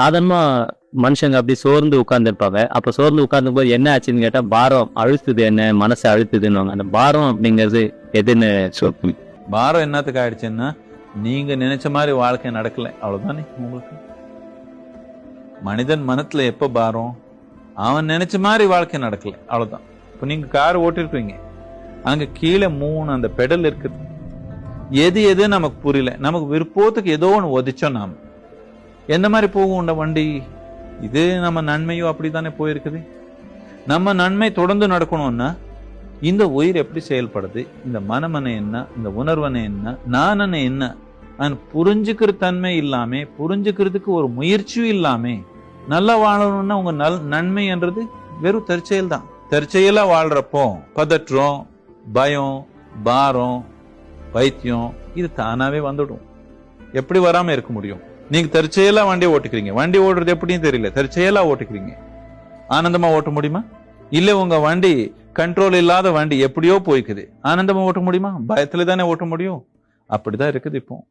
சாதாரணமா மனுஷங்க அப்படி சோர்ந்து உட்கார்ந்துருப்பாங்க. அப்ப சோர்ந்து உட்கார்ந்து போது என்ன ஆச்சுன்னு கேட்டா பாரம் அழுத்துது என்ன மனசு அழுத்துதுன்னு அந்த பாரம் அப்படிங்கிறது எதுன்னு சொல்லி. பாரம் என்னத்துக்கு ஆயிடுச்சுன்னா நீங்க நினைச்ச மாதிரி வாழ்க்கை நடக்கல. அவ்வளவுதானே உங்களுக்கு? மனிதன் மனத்துல எப்ப பாரம்? அவன் நினைச்ச மாதிரி வாழ்க்கை நடக்கல. அவ்வளவுதான். இப்ப நீங்க கார் ஓட்டிருக்கீங்க. அங்க கீழே மூணு அந்த பெடல் இருக்குது. எது எது நமக்கு புரியல. நமக்கு விருப்பத்துக்கு ஏதோ ஒன்று ஒதிச்சோம் நாம. எந்த மாதிரி போகும் இந்த வண்டி? இது நம்ம நன்மையும் அப்படித்தானே போயிருக்குது? நம்ம நன்மை தொடர்ந்து நடக்கணும்னா இந்த உயிர் எப்படி செயல்படுது? இந்த மனமனை என்ன? இந்த உணர்வனை என்ன? நானனை என்ன? நான் புரிஞ்சுக்கிற தன்மை இல்லாம புரிஞ்சுக்கிறதுக்கு ஒரு முயற்சியும் இல்லாம நல்லா வாழணும்னா உங்க நல் நன்மைன்றது வெறும் தற்செயல் தான் தற்செயலா வாழ்றப்போ பதற்றம் பயம் பாரம் பைத்தியம் இது தானாவே வந்துடும். எப்படி வராம இருக்க முடியும்? நீங்க தற்செயலா வண்டியை ஓட்டுக்கிறீங்க. வண்டி ஓடுறது எப்படின்னு தெரியல. தற்செயலா ஓட்டுக்கிறீங்க. ஆனந்தமா ஓட்ட முடியுமா? இல்ல உங்க வண்டி கண்ட்ரோல் இல்லாத வண்டி எப்படியோ போய்க்குது. ஆனந்தமா ஓட்ட முடியுமா? பயத்துல தானே ஓட்ட முடியும். அப்படிதான் இருக்குது இப்போ.